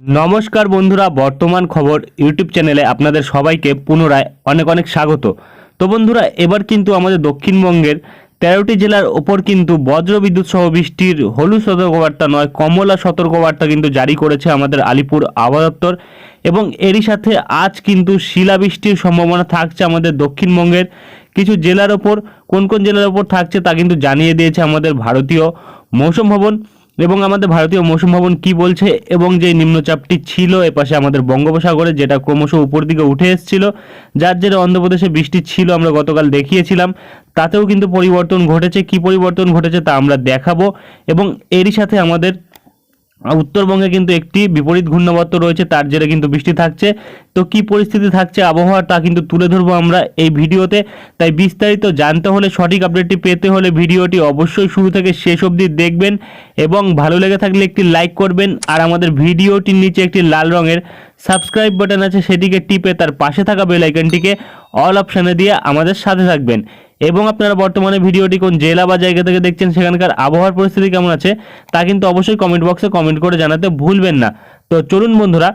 নমস্কার বন্ধুরা, বর্তমান খবর ইউটিউব চ্যানেলে আপনাদের সবাইকে পুনরায় অনেক অনেক স্বাগত। তো বন্ধুরা, এবার কিন্তু আমাদের দক্ষিণবঙ্গের তেরোটি জেলার ওপর কিন্তু বজ্রবিদ্যুৎ সহ বৃষ্টির হলুদ সতর্কবার্তা নয়, কমলা সতর্কবার্তা কিন্তু জারি করেছে আমাদের আলিপুর আবহাওয়া দপ্তর এবং এরই সাথে আজ কিন্তু শিলাবৃষ্টির সম্ভাবনা থাকছে আমাদের দক্ষিণবঙ্গের। কিছু জেলার ওপর, কোন কোন জেলার ওপর থাকছে তা কিন্তু জানিয়ে দিয়েছে আমাদের ভারতীয় মৌসুম ভবন। এবং আমাদের ভারতীয় মৌসুম ভবন কি বলছে এবং যে নিম্নচাপটি ছিল এপাশে আমাদের বঙ্গোপসাগরে, যেটা ক্রমশ উপর দিকে উঠে এসেছিল, যার জেরে অন্ধ্রপ্রদেশে বৃষ্টি ছিল আমরা গতকাল দেখিয়েছিলাম। তাতেও কিন্তু পরিবর্তন ঘটেছে। কি পরিবর্তন ঘটেছে তা আমরা দেখাবো এবং এরই সাথে আমাদের উত্তরবঙ্গে কিন্তু একটি বিপরীত ঘূর্ণাবর্ত রয়েছে, তার জেরে কিন্তু বৃষ্টি থাকছে। তো কি পরিস্থিতি থাকছে আবহাওয়ার তা কিন্তু তুলে ধরবো আমরা এই ভিডিওতে। তাই বিস্তারিত জানতে হলে, সঠিক আপডেটটি পেতে হলে ভিডিওটি অবশ্যই শুরু থেকে শেষ অবধি দেখবেন এবং ভালো লেগে থাকলে একটি লাইক করবেন। আর আমাদের ভিডিওটির নিচে একটি লাল রঙের সাবস্ক্রাইব বাটন আছে, সেটিকে টিপে তার পাশে থাকা বেল আইকনটিকে অল অপশানে দিয়ে আমাদের সাথে থাকবেন। এবং আপনারা বর্তমানে ভিডিওটি কোন জেলা বা জায়গা থেকে দেখছেন, সেখানকার আবহাওয়ার পরিস্থিতি কেমন আছে, তা কিন্তু অবশ্যই কমেন্ট বক্সে কমেন্ট করে জানাতে ভুলবেন না। তো চলুন বন্ধুরা,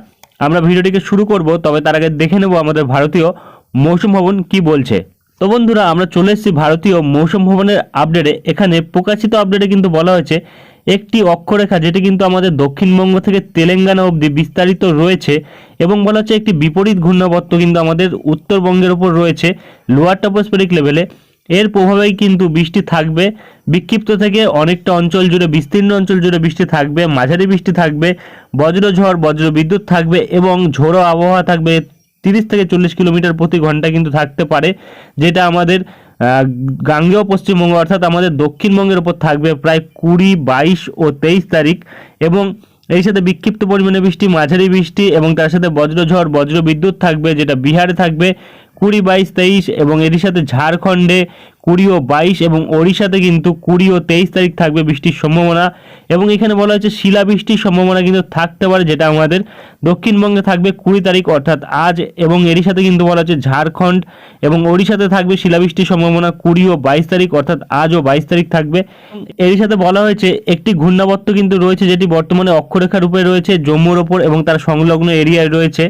আমরা ভিডিওটিকে শুরু করব, তবে তার আগে দেখে নেব আমাদের ভারতীয় মৌসুম ভবন কি বলছে। তো বন্ধুরা, আমরা চলে এসেছি ভারতীয় মৌসুম ভবনের আপডেটে এখানে প্রকাশিত আপডেটে কিন্তু বলা হয়েছে, একটি অক্ষরেখা যেটি কিন্তু আমাদের দক্ষিণবঙ্গ থেকে তেলেঙ্গানা অবধি বিস্তারিত রয়েছে এবং বলা হচ্ছে একটি বিপরীত ঘূর্ণাবর্ত কিন্তু আমাদের উত্তরবঙ্গের উপর রয়েছে লোয়ার টপোস্ফেরিক লেভেলে এর প্রভাবেই কিন্তু বৃষ্টি থাকবে। বিক্ষিপ্ত থেকে অনেকটা অঞ্চল জুড়ে, বিস্তীর্ণ অঞ্চল জুড়ে বৃষ্টি থাকবে, মাঝারি বৃষ্টি থাকবে বজ্রঝড় বজ্র বিদ্যুৎ থাকবে এবং ঝোড়ো আবহাওয়া থাকবে। তিরিশ থেকে চল্লিশ কিলোমিটার প্রতি ঘণ্টা কিন্তু থাকতে পারে, যেটা আমাদের গাঙ্গেয় পশ্চিমবঙ্গ অর্থাৎ আমাদের দক্ষিণবঙ্গের ওপর থাকবে প্রায় কুড়ি, বাইশ ও তেইশ তারিখ এবং এর সাথে বিক্ষিপ্ত পরিমাণে বৃষ্টি, মাঝারি বৃষ্টি এবং তার সাথে বজ্রঝড় বজ্র বিদ্যুৎ থাকবে, যেটা বিহারে থাকবে কুড়ি বাইশ তেইশ এবং এরই সাথে ঝাড়খণ্ডে কুড়ি ও বাইশ এবং ওড়িশাতে কিন্তু কুড়ি ও তেইশ তারিখ থাকবে বৃষ্টির সম্ভাবনা এবং এখানে বলা হচ্ছে শিলাবৃষ্টির সম্ভাবনা কিন্তু থাকতে পারে, যেটা আমাদের দক্ষিণবঙ্গে থাকবে কুড়ি তারিখ, অর্থাৎ আজ এবং এরই সাথে কিন্তু বলা হচ্ছে ঝাড়খণ্ড এবং ওড়িশাতে থাকবে শিলাবৃষ্টির সম্ভাবনা কুড়ি ও বাইশ তারিখ, অর্থাৎ আজ ও বাইশ তারিখ থাকবে। এরই সাথে বলা হয়েছে একটি ঘূর্ণাবর্ত কিন্তু রয়েছে, যেটি বর্তমানে অক্ষরেখা রূপে রয়েছে জম্মুর ওপর এবং তার সংলগ্ন এরিয়ায় রয়েছে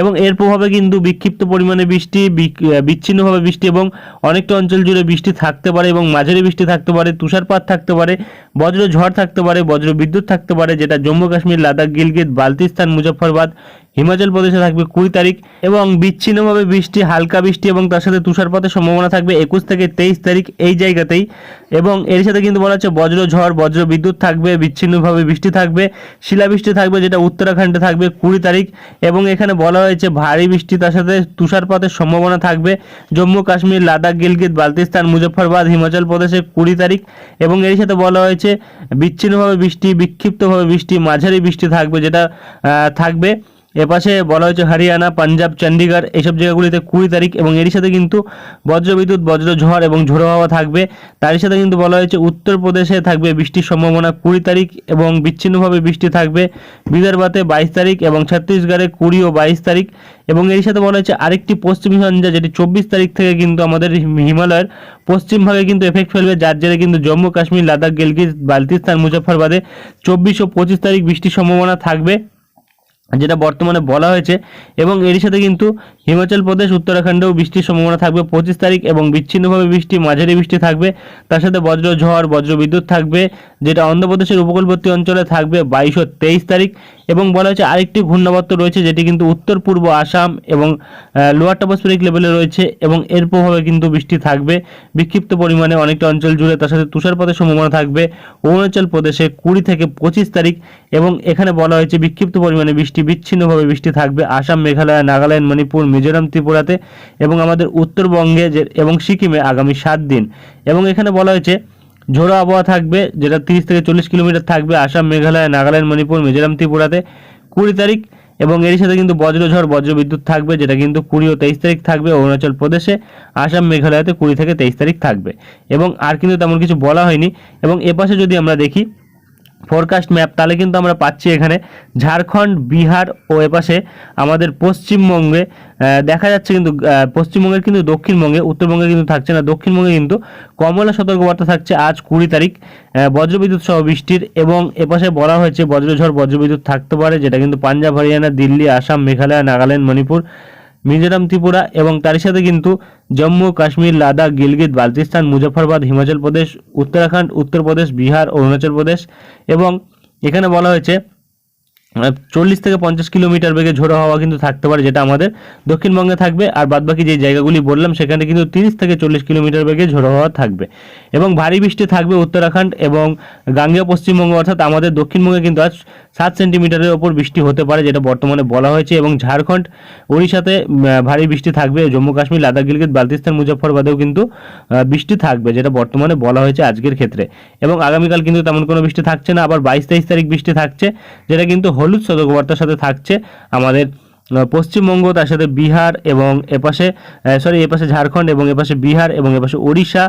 এবং এর প্রভাবে কিন্তু বিক্ষিপ্ত পরিমাণে বৃষ্টি বিচ্ছিন্নভাবে বৃষ্টি এবং অনেকটা অঞ্চল জুড়ে বৃষ্টি থাকতে পারে এবং মাঝারি বৃষ্টি থাকতে পারে, তুষারপাত থাকতে পারে বজ্র ঝড় থাকতে পারে বজ্র বিদ্যুৎ থাকতে পারে, যেটা জম্মু কাশ্মীর, লাদাখ, গিলগিত, বালতিস্তান, মুজফ্ফরবাদ হিমাচল প্রদেশে থাকবে কুড়ি তারিখ এবং বিচ্ছিন্নভাবে বৃষ্টি, হালকা বৃষ্টি এবং তার সাথে তুষারপাতের সম্ভাবনা থাকবে একুশ থেকে তেইশ তারিখ এই জায়গাতেই এবং এর সাথে কিন্তু বলা হচ্ছে বজ্র ঝড়, বজ্র বিদ্যুৎ থাকবে, বিচ্ছিন্নভাবে বৃষ্টি থাকবে, শিলাবৃষ্টি থাকবে যেটা উত্তরাখণ্ডে থাকবে কুড়ি তারিখ এবং এখানে বলা হয়েছে ভারী বৃষ্টি, তার সাথে তুষারপাতের সম্ভাবনা থাকবে জম্মু, কাশ্মীর, লাদাখ, গিলগিত বালতিস্তান মুজফ্ফরবাদ, হিমাচল প্রদেশে কুড়ি তারিখ এবং এর সাথে বলা হয়েছে বিচ্ছিন্নভাবে বৃষ্টি, বিক্ষিপ্তভাবে বৃষ্টি, মাঝারি বৃষ্টি থাকবে যেটা থাকবে। এপাশে বলা হয়েছে হরিয়ানা, পাঞ্জাব চণ্ডীগড় এইসব জায়গাগুলিতে কুড়ি তারিখ এবং এরই সাথে কিন্তু বজ্রবিদ্যুৎ বজ্র ঝড় এবং ঝোড়ো হাওয়া থাকবে। তারই সাথে কিন্তু বলা হয়েছে উত্তরপ্রদেশে থাকবে বৃষ্টির সম্ভাবনা কুড়ি তারিখ এবং বিচ্ছিন্নভাবে বৃষ্টি থাকবে বিদর্ভাতে বাইশ তারিখ এবং ছত্তিশগড়ে কুড়ি ও বাইশ তারিখ এবং এর সাথে বলা হয়েছে আরেকটি পশ্চিমী ঝঞ্ঝা যেটি চব্বিশ তারিখ থেকে কিন্তু আমাদের হিমালয়ের পশ্চিম ভাগে কিন্তু এফেক্ট ফেলবে, যার জেরে কিন্তু জম্মু, কাশ্মীর, লাদাখ, গিলগিত বালতিস্তান মুজফ্ফরবাদে চব্বিশ ও পঁচিশ তারিখ বৃষ্টির সম্ভাবনা থাকবে। যেটা বর্তমানে বলা হয়েছে, এবং এরই সাথে কিন্তু হিমাচল প্রদেশ, উত্তরাখণ্ডেও বৃষ্টির সম্ভাবনা থাকবে পঁচিশ তারিখ এবং বিচ্ছিন্নভাবে বৃষ্টি, মাঝারি বৃষ্টি থাকবে। তার সাথে বজ্র ঝড় বজ্র বিদ্যুৎ থাকবে, যেটা অন্ধ্রপ্রদেশের উপকূলবর্তী অঞ্চলে থাকবে বাইশ ও তেইশ তারিখ। এবং বলা হয়েছে আরেকটি ঘূর্ণাবর্ত রয়েছে যেটি কিন্তু উত্তর, পূর্ব আসাম এবং লোয়ার টপোস্ফেরিক লেভেলে রয়েছে এবং এর প্রভাবে কিন্তু বৃষ্টি থাকবে। বিক্ষিপ্ত পরিমাণে অনেকটা অঞ্চল জুড়ে তার সাথে তুষারপাতের সম্ভাবনা থাকবে। অরুণাচল প্রদেশে কুড়ি থেকে পঁচিশ তারিখ এবং এখানে বলা হয়েছে বিক্ষিপ্ত পরিমাণে বৃষ্টি, বিচ্ছিন্নভাবে বৃষ্টি থাকবে আসাম, মেঘালয়, নাগাল্যান্ড, মণিপুর, মিজোরাম, ত্রিপুরাতে এবং আমাদের উত্তরবঙ্গে এবং সিকিমে আগামী সাত দিন। এবং এখানে বলা হয়েছে ঝোড়ো আবহাওয়া থাকবে, যেটা তিরিশ থেকে চল্লিশ কিলোমিটার থাকবে, আসাম, মেঘালয়, নাগাল্যান্ড, মণিপুর, মিজোরাম, ত্রিপুরাতে কুড়ি তারিখ এবং এর সাথে কিন্তু বজ্রঝড়, বজ্রবিদ্যুৎ থাকবে, যেটা কিন্তু কুড়ি ও তেইশ তারিখ থাকবে, অরুণাচল প্রদেশে, আসাম, মেঘালয়তে কুড়ি থেকে তেইশ তারিখ থাকবে। এবং আর কিন্তু তেমন কিছু বলা হয়নি। এবং এপাশে যদি আমরা দেখি ফোরকাস্ট ম্যাপ তাহলে কিন্তু আমরা পাচ্ছি এখানে ঝাড়খণ্ড, বিহার ও এপাশে আমাদের পশ্চিমবঙ্গে দেখা যাচ্ছে কিন্তু পশ্চিমবঙ্গের কিন্তু দক্ষিণবঙ্গে, উত্তরবঙ্গে কিন্তু থাকছে না, দক্ষিণবঙ্গে কিন্তু কমলা সতর্কবার্তা থাকছে আজ কুড়ি তারিখ বজ্রবিদ্যুৎ সহ বৃষ্টির এবং এপাশে বলা হয়েছে বজ্রঝড়, বজ্রবিদ্যুৎ থাকতে পারে, যেটা কিন্তু পাঞ্জাব, হরিয়ানা, দিল্লি, আসাম, মেঘালয়, নাগাল্যান্ড, মণিপুর মিজোরাম, ত্রিপুরা এবং তার সাথে কিন্তু জম্মু, কাশ্মীর, লাদাখ, গিলগিত, বালতিস্তান মুজফরবাদ হিমাচল প্রদেশ, উত্তরাখণ্ড, উত্তরপ্রদেশ, বিহার, অরুণাচল প্রদেশ এবং এখানে বলা হয়েছে চল্লিশ থেকে পঞ্চাশ কিলোমিটার বেগে ঝোড়ো হাওয়া কিন্তু থাকতে পারে, যেটা আমাদের দক্ষিণবঙ্গে থাকবে। আর বাদবাকি যে জায়গাগুলি বললাম, সেখানে কিন্তু তিরিশ থেকে চল্লিশ কিলোমিটার বেগে ঝোড়ো হাওয়া থাকবে। এবং ভারী বৃষ্টি থাকবে উত্তরাখণ্ড এবং গাঙ্গেয় পশ্চিমবঙ্গ, অর্থাৎ আমাদের দক্ষিণবঙ্গে কিন্তু আজ সাত সেন্টিমিটারের ওপর বৃষ্টি হতে পারে, যেটা বর্তমানে বলা হয়েছে। এবং ঝাড়খণ্ড, ওড়িশাতে ভারী বৃষ্টি থাকবে। জম্মু কাশ্মীর, লাদাখ, গিলগিত বালতিস্তান মুজফরবাদেও কিন্তু বৃষ্টি থাকবে, যেটা বর্তমানে বলা হয়েছে আজকের ক্ষেত্রে। এবং আগামীকাল কিন্তু তেমন কোনো বৃষ্টি থাকছে না, আবার বাইশ তেইশ তারিখ বৃষ্টি থাকছে, যেটা কিন্তু হলুদ সতর্কবার্তার সাথে থাকছে আমাদের পশ্চিমবঙ্গ, তার সাথে বিহার এবং এপাশে সরি এপাশে ঝাড়খণ্ড এবং এপাশে বিহার এবং এপাশে ওড়িশা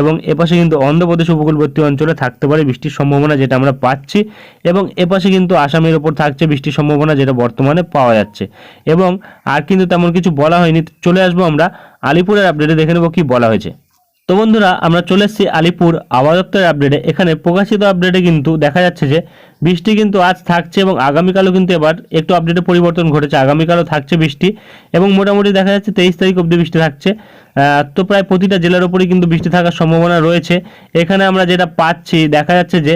এবং এপাশে কিন্তু অন্ধ্রপ্রদেশ উপকূলবর্তী অঞ্চলে থাকতে পারে বৃষ্টির সম্ভাবনা যেটা আমরা পাচ্ছি এবং এপাশে কিন্তু আসামের ওপর থাকছে বৃষ্টির সম্ভাবনা যেটা বর্তমানে পাওয়া যাচ্ছে। এবং আর কিন্তু তেমন কিছু বলা হয়নি। চলে আসব আমরা আলিপুরের আপডেটে দেখে নেব কি বলা হয়েছে। তো বন্ধুরা, আমরা চলে এসেছি আলিপুর আবহাওয়া দপ্তরের আপডেটে এখানে প্রকাশিত আপডেটে কিন্তু দেখা যাচ্ছে যে বৃষ্টি কিন্তু আজ থাকছে এবং আগামীকালও কিন্তু এবার একটু আপডেটে পরিবর্তন ঘটেছে। আগামীকালও থাকছে বৃষ্টি এবং মোটামুটি দেখা যাচ্ছে তেইশ তারিখ অবধি বৃষ্টি থাকছে। তো প্রায় প্রতিটা জেলার উপরেই কিন্তু বৃষ্টি থাকার সম্ভাবনা রয়েছে। এখানে আমরা যেটা পাচ্ছি, দেখা যাচ্ছে যে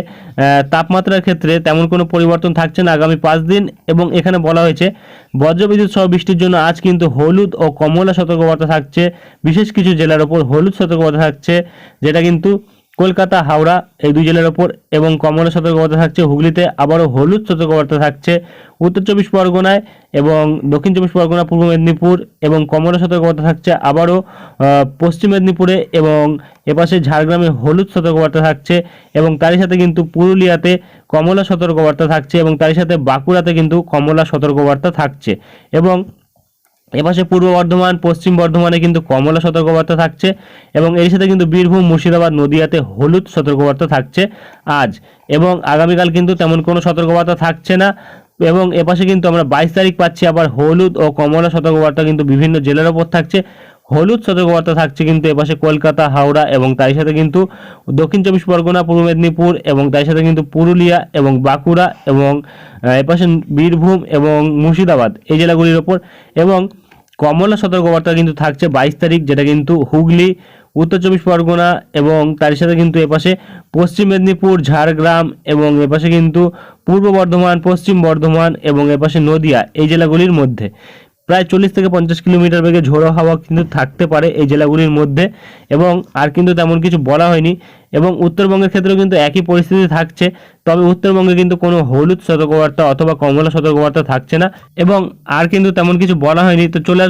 তাপমাত্রার ক্ষেত্রে তেমন কোনো পরিবর্তন থাকছে না আগামী পাঁচ দিন এবং এখানে বলা হয়েছে, বজ্রবিদ্যুৎ সহ বৃষ্টির জন্য আজ কিন্তু হলুদ ও কমলা সতর্কবার্তা থাকছে। বিশেষ কিছু জেলার ওপর হলুদ সতর্কবার্তা থাকছে, যেটা কিন্তু কলকাতা, হাওড়া এই দুই জেলার ওপর এবং কমলা সতর্কবার্তা থাকছে, হুগলিতে আবারও হলুদ সতর্কবার্তা থাকছে, উত্তর চব্বিশ পরগনায় এবং দক্ষিণ চব্বিশ পরগনা, পূর্ব মেদিনীপুর এবং কমলা সতর্কবার্তা থাকছে আবারও পশ্চিম মেদিনীপুরে এবং এপাশে ঝাড়গ্রামে হলুদ সতর্কবার্তা থাকছে এবং তারই সাথে কিন্তু পুরুলিয়াতে কমলা সতর্কবার্তা থাকছে এবং তারই সাথে বাঁকুড়াতে কিন্তু কমলা সতর্কবার্তা থাকছে এবং এপাশে পূর্ব বর্ধমান, পশ্চিম বর্ধমানে কিন্তু কমলা সতর্কবার্তা থাকছে এবং এর সাথে কিন্তু বীরভূম, মুর্শিদাবাদ, নদিয়াতে হলুদ সতর্কবার্তা থাকছে আজ। এবং আগামীকাল কিন্তু তেমন কোনো সতর্কবার্তা থাকছে না এবং এপাশে কিন্তু আমরা বাইশ তারিখ পাচ্ছি আবার হলুদ ও কমলা সতর্কবার্তা, কিন্তু বিভিন্ন জেলার ওপর থাকছে। হলুদ সতর্কবার্তা থাকছে কিন্তু এপাশে কলকাতা, হাওড়া এবং তার সাথে কিন্তু দক্ষিণ চব্বিশ পরগনা, পূর্ব মেদিনীপুর এবং তার সাথে কিন্তু পুরুলিয়া এবং বাঁকুড়া এবং এপাশে বীরভূম এবং মুর্শিদাবাদ এই জেলাগুলির ওপর এবং কমলা সতর্কবার্তা কিন্তু থাকছে বাইশ তারিখ, যেটা কিন্তু হুগলি, উত্তর চব্বিশ পরগনা এবং তার সাথে কিন্তু এপাশে পশ্চিম মেদিনীপুর, ঝাড়গ্রাম এবং এপাশে কিন্তু পূর্ব বর্ধমান, পশ্চিম বর্ধমান এবং এপাশে নদিয়া এই জেলাগুলির মধ্যে। প্রায় চল্লিশ থেকে পঞ্চাশ কিলোমিটার বেগে ঝোড়ো হাওয়া কিন্তু থাকতে পারে এই জেলাগুলির মধ্যে এবং আর কিন্তু তেমন কিছু বলা হয়নি এবং উত্তরবঙ্গের ক্ষেত্রেও কিন্তু একই পরিস্থিতি থাকছে, তবে উত্তরবঙ্গে কিন্তু কোনো হলুদ সতর্কবার্তা অথবা কমলা সতর্কবার্তা থাকছে না এবং আর কিন্তু তেমন কিছু বলা হয়নি। তো চলে